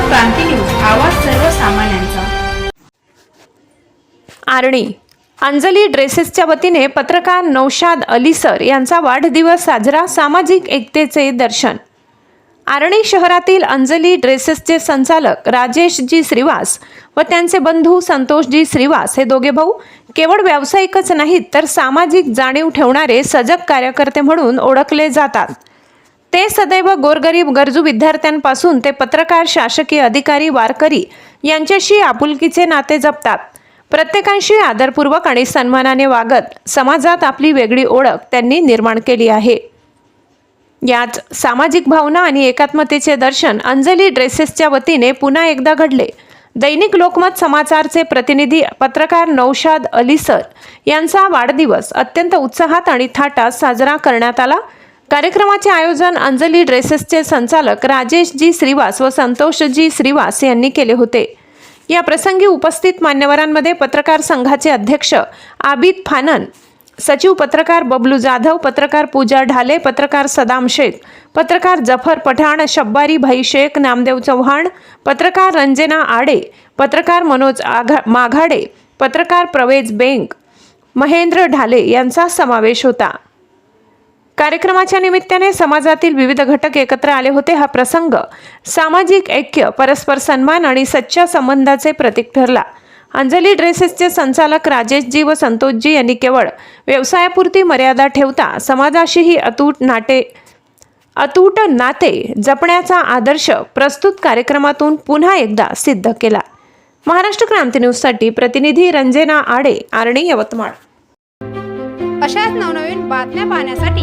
क्रांती news आवाज सर्वसामान्यांचा. आरणी अंजली ड्रेसेसच्या वतीने पत्रकार नौशाद अली सर यांचा वाढदिवस साजरा सामाजिक एकतेचे दर्शन. आरणी शहरातील अंजली ड्रेसेसचे संचालक राजेशजी श्रीवास व त्यांचे बंधू संतोषजी श्रीवास हे दोघे भाऊ केवळ व्यावसायिकच नाहीत तर सामाजिक जाणीव ठेवणारे सजग कार्यकर्ते म्हणून ओळखले जातात. ते सदैव गोरगरीब गरजू विद्यार्थ्यांपासून ते पत्रकार शासकीय अधिकारी वारकरी यांच्याशी आपुलकीचे नाते जपतात. प्रत्येकांशी आदरपूर्वक आणि सन्मानाने वागत समाजात आपली वेगळी ओळख त्यांनी निर्माण केली आहे. याच सामाजिक भावना आणि एकात्मतेचे दर्शन अंजली ड्रेसेसच्या वतीने पुन्हा एकदा घडले. दैनिक लोकमत समाचारचे प्रतिनिधी पत्रकार नौशाद अली सर यांचा वाढदिवस अत्यंत उत्साहात आणि थाटात साजरा करण्यात आला. कार्यक्रमाचे आयोजन अंजली ड्रेसेसचे संचालक राजेशजी श्रीवास व संतोषजी श्रीवास यांनी केले होते. या प्रसंगी उपस्थित मान्यवरांमध्ये पत्रकार संघाचे अध्यक्ष आबिद फानन सचिव पत्रकार बबलू जाधव पत्रकार पूजा ढाले पत्रकार सदाम शेख पत्रकार जफर पठाण शब्बारी भाई शेख नामदेव चव्हाण पत्रकार रंजना आडे पत्रकार मनोज आघा माघाडे पत्रकार प्रवेज बेंक महेंद्र ढाले यांचा समावेश होता. कार्यक्रमाच्या निमित्ताने समाजातील विविध घटक एकत्र आले होते. हा प्रसंग सामाजिक ऐक्य परस्पर सन्मान आणि सच्च्या संबंधाचे प्रतीक ठरला. अंजली ड्रेसेसचे संचालक राजेशजी व संतोषजी यांनी केवळ व्यवसायापुरती मर्यादा ठेवता समाजाशीही अतूट नाटे अतूट नाते जपण्याचा आदर्श प्रस्तुत कार्यक्रमातून पुन्हा एकदा सिद्ध केला. महाराष्ट्र क्रांती न्यूजसाठी प्रतिनिधी रंजना आडे आरणी यवतमाळ. अशाच नवनवीन बातम्या पाहण्यासाठी